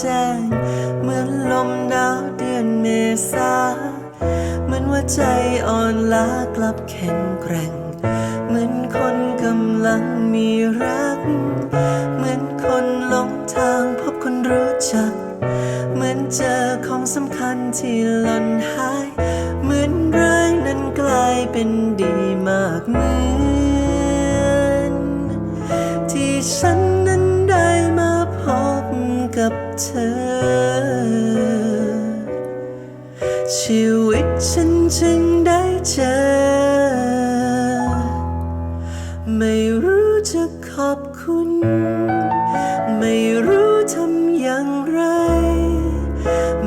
แจ้ง เหมือนลมหนาวเดือนเมษาเหมือนว่าใจอ่อนล้ากลับแข็งแกร่ง เหมือนคนกำลังมีรัก เหมือนคนหลงทางพบคนรู้จัก เหมือนเจอของสำคัญที่หล่นหาย เหมือนร้ายนั้นกลายเป็นดีมากเมือ ชีวิตฉันจึงได้เจอ ไม่รู้จะขอบคุณ ไม่รู้ทำอย่างไร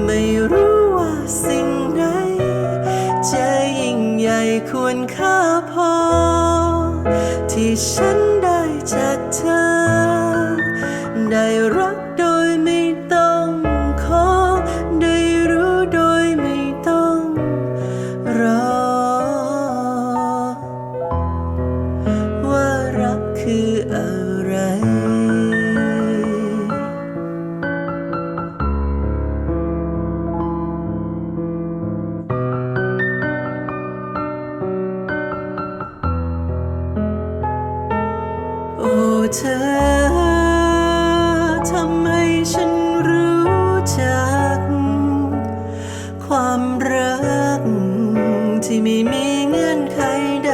ไม่รู้ว่าสิ่งใดจะยิ่งใหญ่ควรค่าพอ ที่ฉัน เธอทำให้ฉันรู้จัก ความรักที่ไม่มีเงื่อนไขใด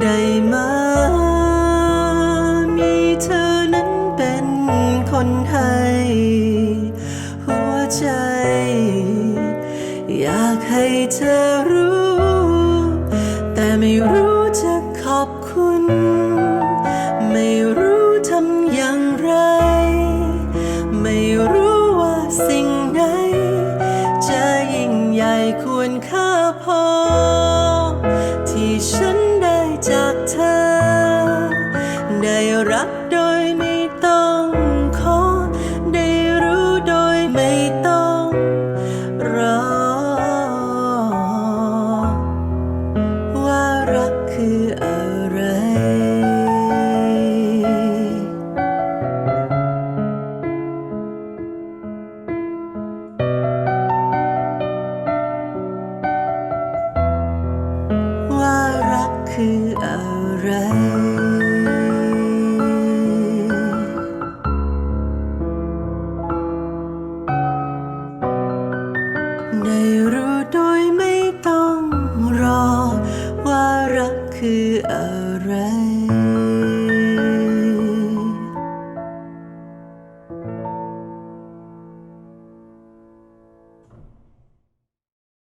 ได้มามีเธอนั้นเป็นคนให้หัวใจ อยากให้เธอรู้ แต่ไม่รู้ อบคุณไม่รู้ทำอย่างไร ไม่รู้ว่าสิ่งไหน จะยิ่งใหญ่ควรค่าพอ ที่ฉันได้จากเธอ ได้รักโดยไม่ต้องขอ ได้รู้โดยไม่ต้องรอ ว่ารักคืออะไร คืออะไร ได้รู้โดยไม่ต้องรอ ว่ารักคืออะไร